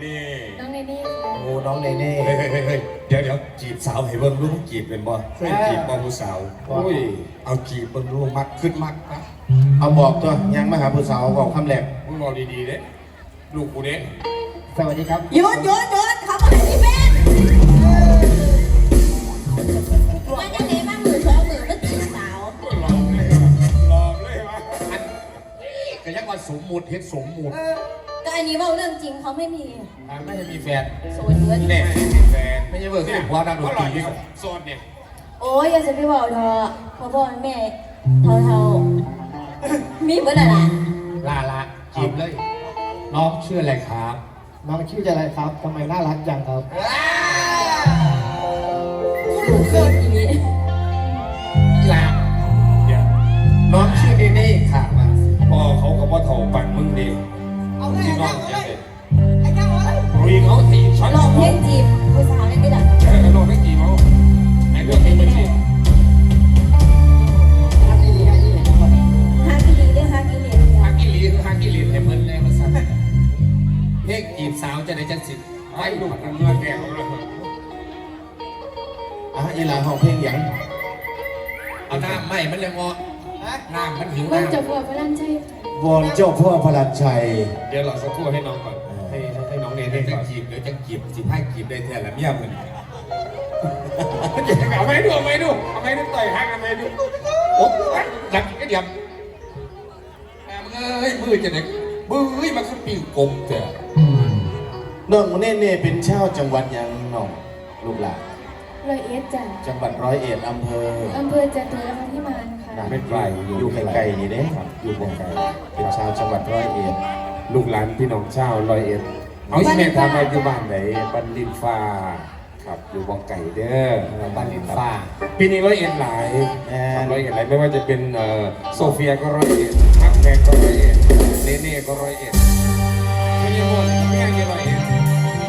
เน่น้องเนเน่โอ้น้องเนเน่ เฮ้ยเฮ้ยเฮ้ยเฮ้ยเดี๋ยวเดี๋ยวจีบสาวให้เบิ่งรู้มึงจีบเป็นบ่เคยจีบบ่ผู้สาวโอ้ย เอาจีบเบิ่งรู้มักขึ้นมักนะเอาบอกตัวยังมาหาผู้สาวบอกคำแรกมึงบอกดีๆเด้ลูกกูเด้สวัสดีครับหยุดหยุดหยุดเขาบอกให้พี่เป็นว่าจะเห็นบ้างมือสองมือเมื่อกี้สาวหลอกเลยว่ะหลอกเลยวะอันนี้ก็ยังว่าสมมุติเฮ็ดสมมุติก็อั นนี้เว่าเรื่องจริงเขาไม่มีอะไม่ให้มีแฟนโซนเยอะนี่แน่ไม่มีแฟนไม่ใช่เบิกที่ผัวดังดนตรีที่โซนเนี่ยโอ้ยอย่าจะไปบอกเธอพ่อพ่อแม่เท่าเท่าๆมีเบอร์อะไรลาละจีบเลยน้องชื่ออะไรครับน้องชื่ออะไรครับทำไมน่ารักจังครับเกิดอย่างนี้ลาเดี๋ยวน้องชื่อเนเน่ค่ะมาสิพ่อเขากับพ่อเฒ่าปั่นมึงดีที่ น้องจะเป็นรุยเขาตีช็อตลองเพลงจีบผู้สาวได้หมล่ะเออลองเพลงจีบเขาไอ้เรื่องเพลงมันจีบฮากิลีด้ฮากิลีฮากิลีฮากิลีให้เพิ่นเลยมาสั่นเพลงจีบสาวจะได้จังสิไว้ลูกเงินแก่ของเราอะอีหลาห้องเพลงหยังเอาน้ำไม่มันเลยงอ น้ำมันหิวว่าน้ำจะพวกฝรั่งใช่วอนเจ้าพ่อพลัดชัย เดี๋ยวเราสักครู่ให้น้องก่อน ให้ให้น้องเนเน่ก่อน จีบเดี๋ยวจะจีบสิบให้จีบได้แท้ละเมียมันเอาไม่ดูเอาไม่ดูเอาไม่ดูต่อยหักเอาไม่ดูโอ้ยยักก็ยำแม่มึงเอ้ยมือจะเด็กมือมันคือปิ้งกบเถอะน้องเนเน่เป็นชาวจังหวัดหยังน้องลูกหลานร้อยเอ็ดจ้ะจังหวัดร้อยเอ็ดอำเภออำเภอจตุรพักษ์พิมานค่ะ ไม่ไกลอยู่ไกลๆนี่เด้ครับอยู่บ่ไกลเป็นชาวจังหวัดร้อยเอ็ดลูกหลานพี่น้องเจ้าลอยเอ็ดเอาที่แม่ทำมาอยู่บ้านไหนบันลินฟ้าครับอยู่บ่ไก่เด้อบันลินฟ้าปีนี้ร้อยเอ็ดหลายแม่ร้อยเอ็ดหลายไม่ว่าจะเป็นเอ่อโซเฟียก็ร้อยเอ็ดพักแพงก็ร้อยเอ็ดเนเน่ก็ร้อยเอ็ดไม่ได้หมดแม่ยังร้อยเอ็ด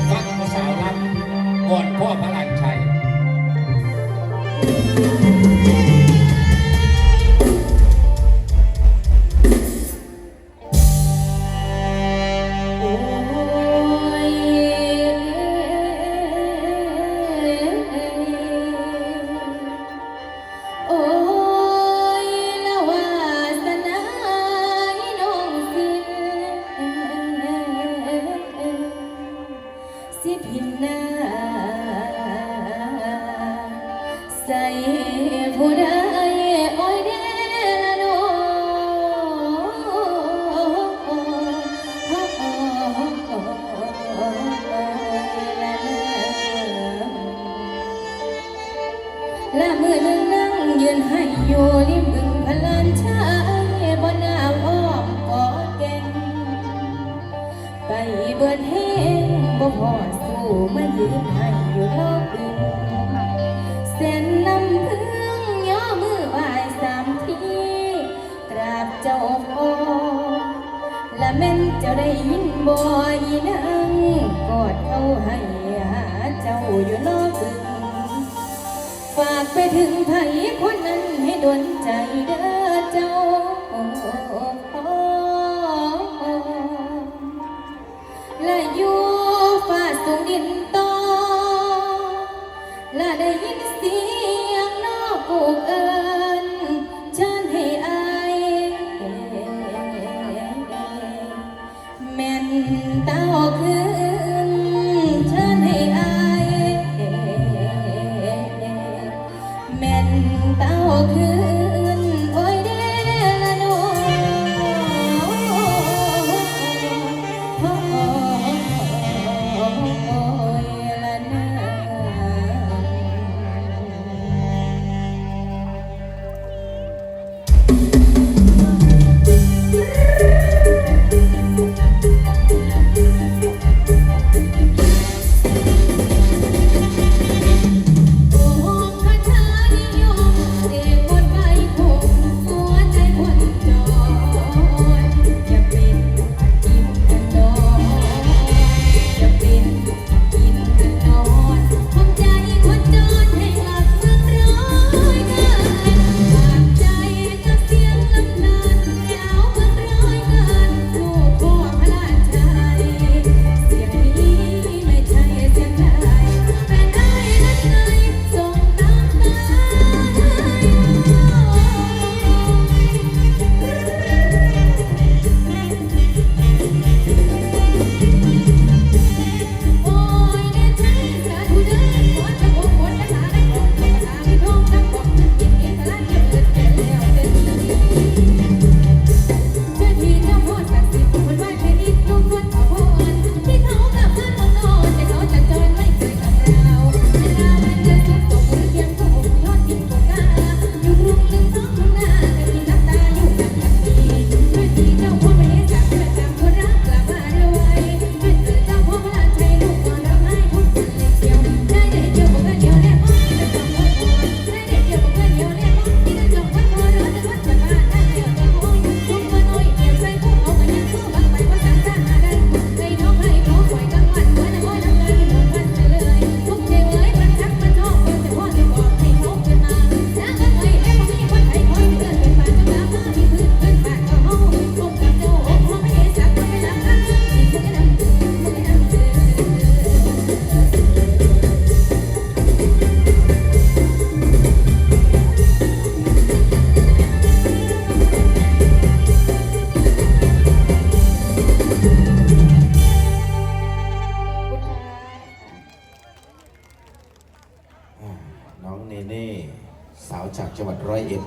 ฟังภาษาวรับก่อนพ่อพระลันชัย ใส่ผู้ใดโอ้ยเดละน้องละมือหนึ่งนั่งยืนให้อยู่ริมบึงพลานชายบนหน้าอ้อมกอดแก่งไปเบิดแห้งบ่พอสู้มายืนให้อยู่รอบ บ่อีนางกอดเขาให้หาเจ้าอยู่นอกบึงฝากไปถึงไผคนนั้นให้ดนใจเด้อเจ้าและอยู่ฟ้าสูงดินต่อและได้ยินเสียงนอกกูกเอ คืนฉันให้อ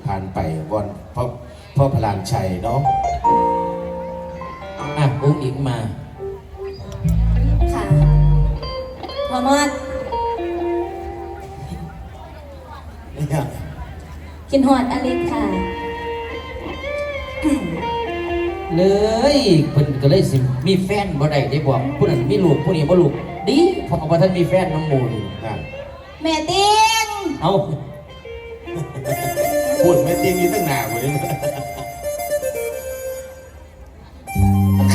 ผ่านไปวอนพ่อพ่อพลานชัยเนาะอะอุ้งอิงมา ค่ะพอมอดเนี่ยกินหอดอลิสค่ะ เลยเพิ่นก็เลยสิมีแฟนบ่ได้ได้บอกผู้นั้นมีลูกผู้นี้บ่ลูกดีเพอบ่ทันมีแฟนน้องโมนี่นั่นแม่เตียงเอา พูดไม่จริงนี่ตั้งนานกว่านี้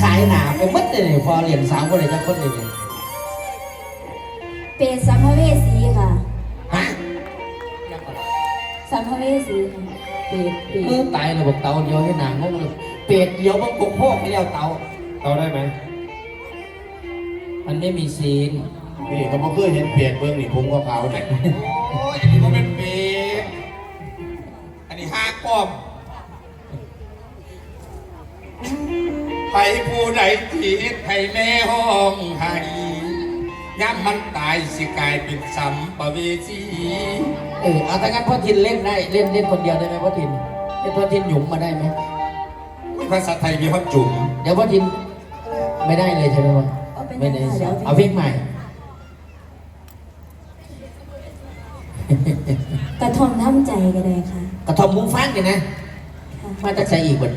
ขายหนาไปหมดเลยพอเรียนสาวบ่ได้จักคนเลยนี่เป็นสัมภเวสีค่ะฮะสัมภเวสีค่ะเป็ดเป็มือดตายเลยบอกเตาเดียวให้หนางงเลยเป็ดเดียวมันกกโพกแล้วเตาเอาได้ไหมมันไม่มีซีนนี่เขาบอกเคยเห็นเปลี่ยนเบื้องนี่ผมก็เผาเนี่ยโอ้ยอันนี้ก็เป็น ไปผู้ใดที่ให้แม่ห้องให้ย่ำมันตายสิกลายเป็นสัมปเวสีเออเอาถ้างั้นพ่อทินเล่นได้เล่นเล่นคนเดียวได้ไหมพ่อทินเล่นพ่อทินหยุ่มมาได้ไหมภาษาไทยมีห้องจุ๋มเดี๋ยวพ่อทินไม่ได้เลยใช่ไหมวะไม่ได้เอาเพลงใหม่ กระทอมทำใจก็ได้ค่ะ กระทอมมุ้งฟังกันนะมาจากใส่อีกบน